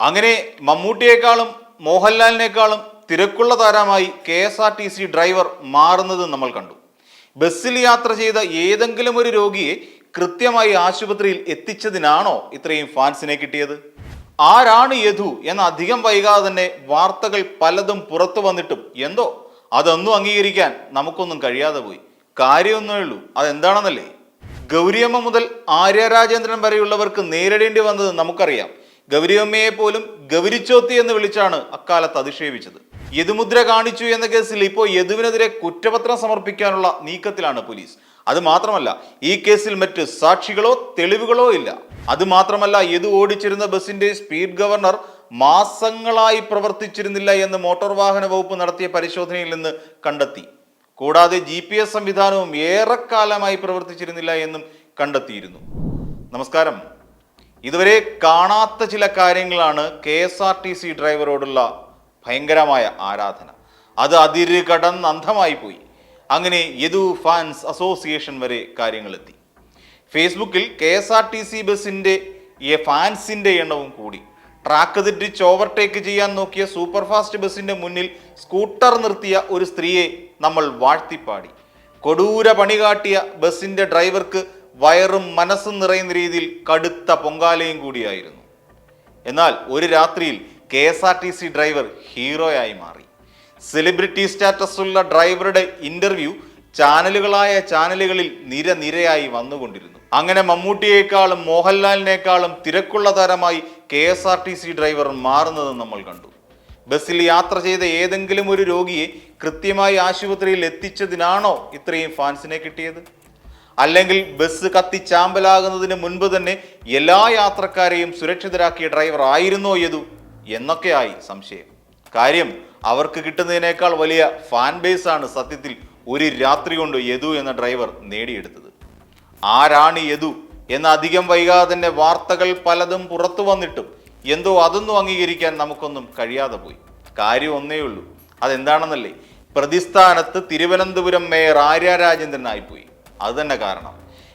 അങ്ങനെ മമ്മൂട്ടിയേക്കാളും മോഹൻലാലിനേക്കാളും തിരക്കുള്ള താരമായി K S R T C driver മാറുന്നത് നമ്മൾ കണ്ടു. ബസ്സിൽ യാത്ര ചെയ്ത ഏതെങ്കിലും ഒരു രോഗിയെ കൃത്യമായി ആശുപത്രിയിൽ എത്തിച്ചതിനാണോ ഇത്രയും ഫാൻസിനെ കിട്ടിയത്? ആരാണ് യധു എന്ന അധികം വൈകാതെ തന്നെ വാർത്തകൾ പലതും പുറത്തു വന്നിട്ടും എന്തോ? അതൊന്നും അംഗീകരിക്കാൻ നമുക്കൊന്നും കഴിയാതെ പോയി. കാര്യമൊന്നേ ഉള്ളൂ. അതെന്താണെന്നല്ലേ? ഗൗരിയമ്മ മുതൽ ആര്യ രാജേന്ദ്രൻ വരെയുള്ളവർക്ക് നേരിടേണ്ടി വന്നത് നമുക്കറിയാം. ഗൗരിയമ്മയെ പോലും ഗൗരിച്ചോത്തി എന്ന് വിളിച്ചാണ് അക്കാലത്ത് അധിക്ഷേപിച്ചത്. യദുമുദ്ര കാണിച്ചു എന്ന കേസിൽ ഇപ്പോൾ യദുവിനെതിരെ കുറ്റപത്രം സമർപ്പിക്കാനുള്ള നീക്കത്തിലാണ് പോലീസ്. അത് മാത്രമല്ല ഈ കേസിൽ മറ്റ് സാക്ഷികളോ തെളിവുകളോ ഇല്ല. അത് മാത്രമല്ല യദു ഓടിച്ചിരുന്ന ബസിന്റെ സ്പീഡ് ഗവർണർ മാസങ്ങളായി പ്രവർത്തിച്ചിരുന്നില്ല എന്ന് മോട്ടോർ വാഹന വകുപ്പ് നടത്തിയ പരിശോധനയിൽ നിന്ന് കണ്ടെത്തി. കൂടാതെ ജി പി എസ് സംവിധാനവും ഏറെക്കാലമായി പ്രവർത്തിച്ചിരുന്നില്ല എന്നും കണ്ടെത്തിയിരുന്നു. നമസ്കാരം. ഇതുവരെ കാണാത്ത ചില കാര്യങ്ങളാണ് K S R T C ഡ്രൈവറോടുള്ള ഭയങ്കരമായ ആരാധന. അത് അതിര് കടന്ന് അന്ധമായി പോയി. അങ്ങനെ യദു ഫാൻസ് അസോസിയേഷൻ വരെ കാര്യങ്ങളെത്തി. ഫേസ്ബുക്കിൽ K S R T C ബസ്സിന്റെ ഈ ഫാൻസിന്റെ എണ്ണവും കൂടി. ട്രാക്ക് തെറ്റിച്ച് ഓവർടേക്ക് ചെയ്യാൻ നോക്കിയ സൂപ്പർ ഫാസ്റ്റ് ബസിന്റെ മുന്നിൽ സ്കൂട്ടർ നിർത്തിയ ഒരു സ്ത്രീയെ നമ്മൾ വാഴ്ത്തിപ്പാടി. കൊടൂര പണി കാട്ടിയ ബസ്സിന്റെ ഡ്രൈവർക്ക് വയറും മനസ്സും നിറയുന്ന രീതിയിൽ കടുത്ത പൊങ്കാലയും കൂടിയായിരുന്നു. എന്നാൽ ഒരു രാത്രിയിൽ K S R T C driver ഹീറോയായി മാറി. സെലിബ്രിറ്റി സ്റ്റാറ്റസുള്ള ഡ്രൈവറുടെ ഇന്റർവ്യൂ ചാനലുകളായ ചാനലുകളിൽ നിരനിരയായി വന്നുകൊണ്ടിരുന്നു. അങ്ങനെ മമ്മൂട്ടിയേക്കാളും മോഹൻലാലിനേക്കാളും തിരക്കുള്ള താരമായി K S R T C driver മാറുന്നത് നമ്മൾ കണ്ടു. ബസ്സിൽ യാത്ര ചെയ്ത ഏതെങ്കിലും ഒരു രോഗിയെ കൃത്യമായി ആശുപത്രിയിൽ എത്തിച്ചതിനാണോ ഇത്രയും ഫാൻസിനെ കിട്ടിയത്? അല്ലെങ്കിൽ ബസ് കത്തി ചാമ്പലാകുന്നതിന് മുൻപ് തന്നെ എല്ലാ യാത്രക്കാരെയും സുരക്ഷിതരാക്കിയ ഡ്രൈവർ ആയിരുന്നോ യതു എന്നൊക്കെയായി സംശയം. കാര്യം അവർക്ക് കിട്ടുന്നതിനേക്കാൾ വലിയ ഫാൻ ബേസ് ആണ് സത്യത്തിൽ ഒരു രാത്രി കൊണ്ട് യദു എന്ന ഡ്രൈവർ നേടിയെടുത്തത്. ആരാണ് യദു? എന്ന അധികം വൈകാതെ തന്നെ വാർത്തകൾ പലതും പുറത്തു വന്നിട്ടും എന്തോ അതൊന്നും അംഗീകരിക്കാൻ നമുക്കൊന്നും കഴിയാതെ പോയി. കാര്യം ഒന്നേ ഉള്ളൂ. അതെന്താണെന്നല്ലേ? പ്രതിസ്ഥാനത്ത് തിരുവനന്തപുരം മേയർ ആര്യ രാജേന്ദ്രനായിപ്പോയി അത് തന്നെ കാരണം.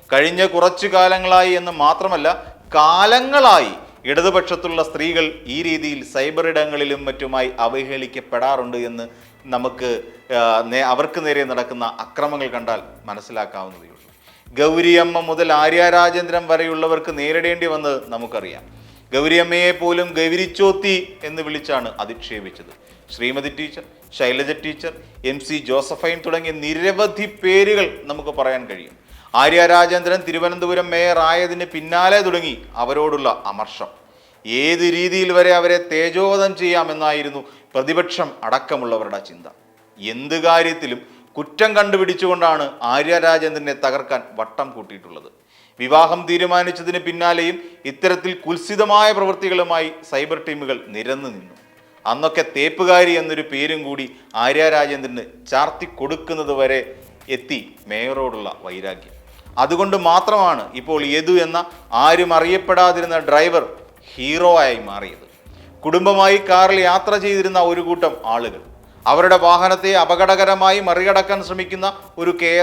കഴിഞ്ഞ കുറച്ചു കാലങ്ങളായി എന്ന് മാത്രമല്ല കാലങ്ങളായി ഇടതുപക്ഷത്തുള്ള സ്ത്രീകൾ ഈ രീതിയിൽ സൈബർ ഇടങ്ങളിലും മറ്റുമായി അവഹേളിക്കപ്പെടാറുണ്ട് എന്ന് നമുക്ക് അവർക്ക് നേരെ നടക്കുന്ന അക്രമങ്ങൾ കണ്ടാൽ മനസ്സിലാക്കാവുന്നതേ ഉള്ളൂ ഗൗരിയമ്മ മുതൽ ആര്യ രാജേന്ദ്രൻ വരെയുള്ളവർക്ക് നേരിടേണ്ടി വന്നത് നമുക്കറിയാം. ഗൗരിയമ്മയെ പോലും ഗൗരിച്ചോത്തി എന്ന് വിളിച്ചാണ് അധിക്ഷേപിച്ചത്. Sreemathi teacher Shailaja teacher M C Josephine തുടങ്ങിയ നിരവധി പേരുകൾ നമുക്ക് പറയാൻ കഴിയും. ആര്യ രാജേന്ദ്രൻ തിരുവനന്തപുരം മേയർ ആയതിന് പിന്നാലെ തുടങ്ങി അവരോടുള്ള അമർഷം. ഏത് രീതിയിൽ വരെ അവരെ തേജോവധം ചെയ്യാമെന്നായിരുന്നു പ്രതിപക്ഷം അടക്കമുള്ളവരുടെ ചിന്ത. എന്ത് കാര്യത്തിലും കുറ്റം കണ്ടുപിടിച്ചുകൊണ്ടാണ് ആര്യ രാജേന്ദ്രനെ തകർക്കാൻ വട്ടം കൂട്ടിയിട്ടുള്ളത്. വിവാഹം തീരുമാനിച്ചതിന് പിന്നാലെയും ഇത്തരത്തിൽ കുൽസിതമായ പ്രവൃത്തികളുമായി സൈബർ ടീമുകൾ നിരന്നു നിന്നു. അന്നൊക്കെ തേപ്പുകാരി എന്നൊരു പേരും കൂടി ആര്യ രാജേന്ദ്രന് ചാർത്തി കൊടുക്കുന്നത് വരെ എത്തി മേയറോടുള്ള വൈരാഗ്യം. അതുകൊണ്ട് മാത്രമാണ് ഇപ്പോൾ യദു എന്ന ആരും അറിയപ്പെടാതിരുന്ന ഡ്രൈവർ ഹീറോ ആയി മാറിയത്. കുടുംബമായി കാറിൽ യാത്ര ചെയ്തിരുന്ന ഒരു കൂട്ടം ആളുകൾ. അവരുടെ വാഹനത്തെ അപകടകരമായി മറികടക്കാൻ ശ്രമിക്കുന്ന ഒരു കെ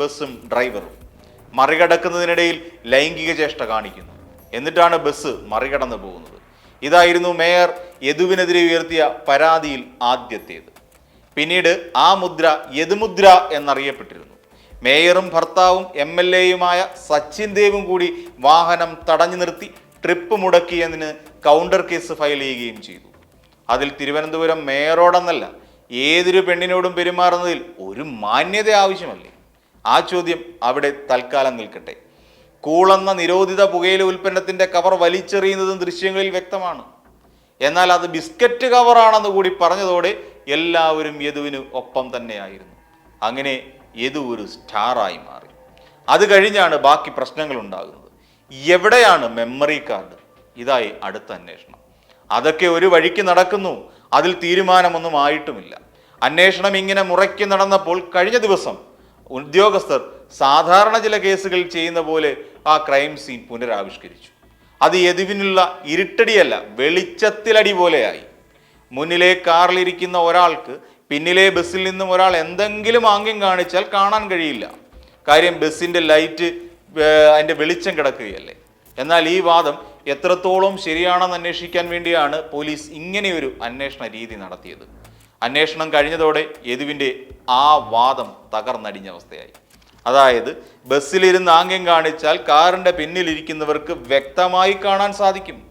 ബസ്സും ഡ്രൈവറും. മറികടക്കുന്നതിനിടയിൽ ലൈംഗിക ചേഷ്ട കാണിക്കുന്നു. എന്നിട്ടാണ് ബസ് മറികടന്നു പോകുന്നത്. ഇതായിരുന്നു മേയർ യദുവിനെതിരെ ഉയർത്തിയ പരാതിയിൽ ആദ്യത്തേത്. പിന്നീട് ആ മുദ്ര യദുമുദ്ര എന്നറിയപ്പെട്ടിരുന്നു. മേയറും ഭർത്താവും എം എൽ എയുമായ സച്ചിൻ ദേവും കൂടി വാഹനം തടഞ്ഞു നിർത്തി ട്രിപ്പ് മുടക്കിയതിന് കൗണ്ടർ കേസ് ഫയൽ ചെയ്യുകയും ചെയ്തു. അതിൽ തിരുവനന്തപുരം മേയറോടെന്നല്ല ഏതൊരു പെണ്ണിനോടും പെരുമാറുന്നതിൽ ഒരു മാന്യത ആവശ്യമല്ലേ? ആ ചോദ്യം അവിടെ തൽക്കാലം നിൽക്കട്ടെ. കൂളെന്ന നിരോധിത പുകയില ഉൽപ്പന്നത്തിന്റെ കവർ വലിച്ചെറിയുന്നതും ദൃശ്യങ്ങളിൽ വ്യക്തമാണ്. എന്നാൽ അത് ബിസ്ക്കറ്റ് കവറാണെന്ന് കൂടി പറഞ്ഞതോടെ എല്ലാവരും യദുവിന് ഒപ്പം തന്നെയായിരുന്നു. അങ്ങനെ യദു ഒരു സ്റ്റാറായി മാറി. അത് കഴിഞ്ഞാണ് ബാക്കി പ്രശ്നങ്ങൾ ഉണ്ടാകുന്നത്. എവിടെയാണ് മെമ്മറി കാർഡ് ഇതായി അടുത്ത അന്വേഷണം. അതൊക്കെ ഒരു വഴിക്ക് നടക്കുന്നു. അതിൽ തീരുമാനമൊന്നും ആയിട്ടുമില്ല. അന്വേഷണം ഇങ്ങനെ മുറയ്ക്ക് നടന്നപ്പോൾ കഴിഞ്ഞ ദിവസം ഉദ്യോഗസ്ഥർ സാധാരണ ചില കേസുകൾ ചെയ്യുന്ന പോലെ ആ ക്രൈം സീൻ പുനരാവിഷ്കരിച്ചു. അത് യദുവിനുള്ള ഇരുട്ടടിയല്ല വെളിച്ചത്തിലടി പോലെയായി. മുന്നിലെ കാറിലിരിക്കുന്ന ഒരാൾക്ക് പിന്നിലെ ബസ്സിൽ നിന്നും ഒരാൾ എന്തെങ്കിലും ആംഗ്യം കാണിച്ചാൽ കാണാൻ കഴിയില്ല. കാര്യം ബസ്സിന്റെ ലൈറ്റ് അതിന്റെ വെളിച്ചം കിടക്കുകയല്ലേ. എന്നാൽ ഈ വാദം എത്രത്തോളം ശരിയാണെന്ന് അന്വേഷിക്കാൻ വേണ്ടിയാണ് പോലീസ് ഇങ്ങനെയൊരു അന്വേഷണ രീതി നടത്തിയത്. അന്വേഷണം കഴിഞ്ഞതോടെ യദുവിന്റെ ആ വാദം തകർന്നടിഞ്ഞ അവസ്ഥയായി. അതായത് ബസ്സിലിരുന്ന് ആംഗ്യം കാണിച്ചാൽ കാറിന്റെ പിന്നിലിരിക്കുന്നവർക്ക് വ്യക്തമായി കാണാൻ സാധിക്കും.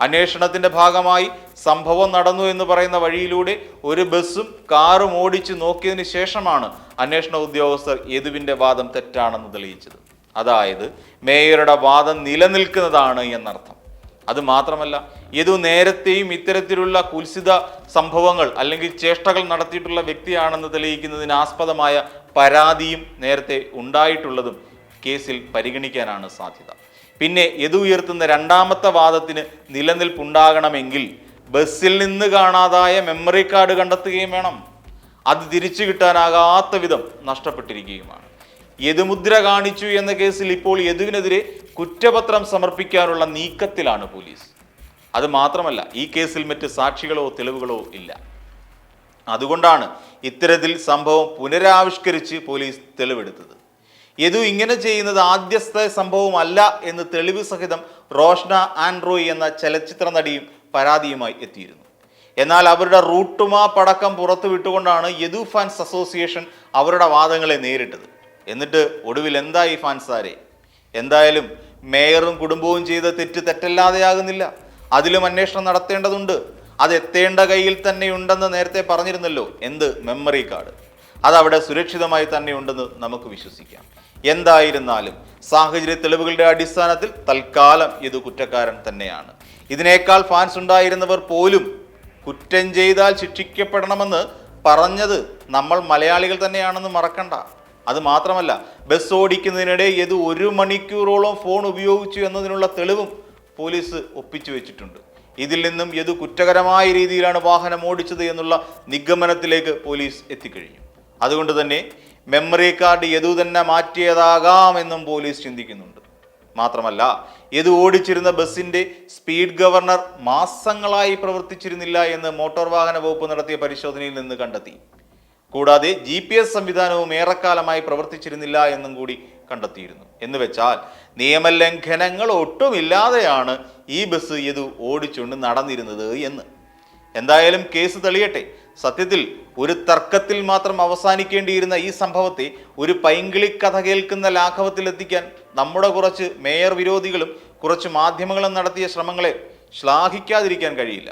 അന്വേഷണത്തിന്റെ ഭാഗമായി സംഭവം നടന്നു എന്ന് പറയുന്ന വഴിയിലൂടെ ഒരു ബസ്സും കാറും ഓടിച്ച് നോക്കിയതിന് ശേഷമാണ് അന്വേഷണ ഉദ്യോഗസ്ഥർ യദുവിന്റെ വാദം തെറ്റാണെന്ന് തെളിയിച്ചത്. അതായത് മേയറുടെ വാദം നിലനിൽക്കുന്നതാണ് എന്നർത്ഥം. അത് മാത്രമല്ല ഏതു നേരത്തെയും ഇത്തരത്തിലുള്ള കുൽസിത സംഭവങ്ങൾ അല്ലെങ്കിൽ ചേഷ്ടകൾ നടത്തിയിട്ടുള്ള വ്യക്തിയാണെന്ന് തെളിയിക്കുന്നതിന് ആസ്പദമായ പരാതിയും നേരത്തെ ഉണ്ടായിട്ടുള്ളതും കേസിൽ പരിഗണിക്കാനാണ് സാധ്യത. പിന്നെ യദു ഉയർത്തുന്ന രണ്ടാമത്തെ വാദത്തിന് നിലനിൽപ്പുണ്ടാകണമെങ്കിൽ ബസ്സിൽ നിന്ന് കാണാതായ മെമ്മറി കാർഡ് കണ്ടെത്തുകയും വേണം. അത് തിരിച്ചു കിട്ടാനാകാത്ത വിധം നഷ്ടപ്പെട്ടിരിക്കുകയുമാണ്. യദുമുദ്ര കാണിച്ചു എന്ന കേസിൽ ഇപ്പോൾ യദുവിനെതിരെ കുറ്റപത്രം സമർപ്പിക്കാനുള്ള നീക്കത്തിലാണ് പോലീസ്. അത് മാത്രമല്ല ഈ കേസിൽ മറ്റ് സാക്ഷികളോ തെളിവുകളോ ഇല്ല. അതുകൊണ്ടാണ് ഇത്തരത്തിൽ സംഭവം പുനരാവിഷ്കരിച്ച് പോലീസ് തെളിവെടുത്തത്. യദു ഇങ്ങനെ ചെയ്യുന്നത് ആദ്യത്തെ സംഭവമല്ല എന്ന് തെളിവ് സഹിതം റോഷ്ന ആൻഡ്രോയ് എന്ന ചലച്ചിത്ര നടിയും പരാതിയുമായി എത്തിയിരുന്നു. എന്നാൽ അവരുടെ റൂട്ടുമാ പടക്കം പുറത്തു വിട്ടുകൊണ്ടാണ് യദു ഫാൻസ് അസോസിയേഷൻ അവരുടെ വാദങ്ങളെ നേരിട്ടത്. എന്നിട്ട് ഒടുവിൽ എന്തായി ഫാൻസാരെ? എന്തായാലും മേയറും കുടുംബവും ചെയ്ത തെറ്റ് തെറ്റല്ലാതെയാകുന്നില്ല. അതിലും അന്വേഷണം നടത്തേണ്ടതുണ്ട്. അത് എത്തേണ്ട കയ്യിൽ തന്നെ ഉണ്ടെന്ന് നേരത്തെ പറഞ്ഞിരുന്നല്ലോ. എന്ത് മെമ്മറി കാർഡ്? അതവിടെ സുരക്ഷിതമായി തന്നെ ഉണ്ടെന്ന് നമുക്ക് വിശ്വസിക്കാം. എന്തായിരുന്നാലും സാഹചര്യ തെളിവുകളുടെ അടിസ്ഥാനത്തിൽ തൽക്കാലം ഇത് കുറ്റക്കാരൻ തന്നെയാണ്. ഇതിനേക്കാൾ ഫാൻസ് ഉണ്ടായിരുന്നവർ പോലും കുറ്റം ചെയ്താൽ ശിക്ഷിക്കപ്പെടണമെന്ന് പറഞ്ഞത് നമ്മൾ മലയാളികൾ തന്നെയാണെന്ന് മറക്കണ്ട. അത് മാത്രമല്ല ബസ് ഓടിക്കുന്നതിനിടെ ഇത് ഒരു മണിക്കൂറോളം ഫോൺ ഉപയോഗിച്ചു എന്നതിനുള്ള തെളിവും പോലീസ് ഒപ്പിച്ചു വെച്ചിട്ടുണ്ട്. ഇതിൽ നിന്നും യതു കുറ്റകരമായ രീതിയിലാണ് വാഹനം ഓടിച്ചത് എന്നുള്ള നിഗമനത്തിലേക്ക് പോലീസ് എത്തിക്കഴിഞ്ഞു. അതുകൊണ്ട് തന്നെ മെമ്മറി കാർഡ് യദു തന്നെ മാറ്റിയതാകാമെന്നും പോലീസ് ചിന്തിക്കുന്നുണ്ട്. മാത്രമല്ല യതു ഓടിച്ചിരുന്ന ബസ്സിന്റെ സ്പീഡ് ഗവർണർ മാസങ്ങളായി പ്രവർത്തിച്ചിരുന്നില്ല എന്ന് മോട്ടോർ വാഹന വകുപ്പ് നടത്തിയ പരിശോധനയിൽ നിന്ന് കണ്ടെത്തി. കൂടാതെ ജി പി എസ് സംവിധാനവും ഏറെക്കാലമായി പ്രവർത്തിച്ചിരുന്നില്ല എന്നും കൂടി കണ്ടെത്തിയിരുന്നു. എന്ന് വെച്ചാൽ നിയമലംഘനങ്ങൾ ഒട്ടുമില്ലാതെയാണ് ഈ ബസ് ഇത് ഓടിച്ചുകൊണ്ട് നടന്നിരുന്നത് എന്ന്. എന്തായാലും കേസ് തെളിയട്ടെ. സത്യത്തിൽ ഒരു തർക്കത്തിൽ മാത്രം അവസാനിക്കേണ്ടിയിരുന്ന ഈ സംഭവത്തെ ഒരു പൈങ്കിളി കഥ കേൾക്കുന്ന ലാഘവത്തിലെത്തിക്കാൻ നമ്മുടെ കുറച്ച് മേയർ വിരോധികളും കുറച്ച് മാധ്യമങ്ങളും നടത്തിയ ശ്രമങ്ങളെ ശ്ലാഘിക്കാതിരിക്കാൻ കഴിയില്ല.